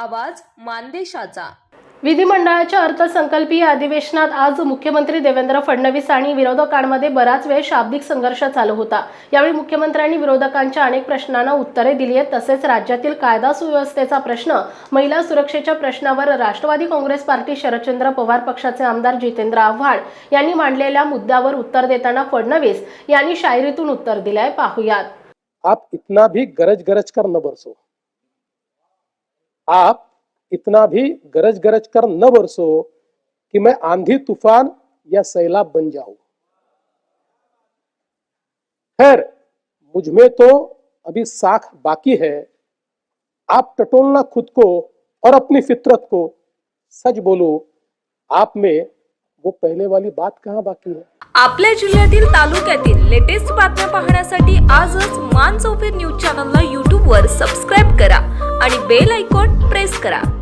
आवाज मानदेशाचा. विधिमंडळाच्या अर्थसंकल्पीय अधिवेशनात आज मुख्यमंत्री देवेंद्र फडणवीस आणि विरोधकांमध्ये बराच वेळ शाब्दिक संघर्ष चालू होता. यावेळी मुख्यमंत्र्यांनी विरोधकांच्या अनेक प्रश्नांना उत्तरे दिली आहेत. तसेच राज्यातील कायदा सुव्यवस्थेचा प्रश्न महिला सुरक्षेच्या प्रश्नावर राष्ट्रवादी काँग्रेस पार्टी शरदचंद्र पवार पक्षाचे आमदार जितेंद्र आव्हाड यांनी मांडलेल्या मुद्द्यावर उत्तर देताना फडणवीस यांनी शायरीतून उत्तर दिले आहे पाहुयात. आप इतना भी गरज गरज कर न बरसो. आप इतना भी गरज गरज कर न बरसो कि मैं आंधी तूफान या सैलाब बन जाऊं। खैर मुझ में तो अभी साख बाकी है। आप टटोलना खुद को और अपनी फितरत को। सच बोलो आप में वो पहले वाली बात कहाँ बाकी है? आपल्या जिल्ह्यातील तालुक्यातील लेटेस्ट बातम्या पाहण्यासाठी आजच मान चौफेर न्यूज चॅनलला यूट्यूबवर सबस्क्राईब करा आणि बेल आयकॉन प्रेस करा.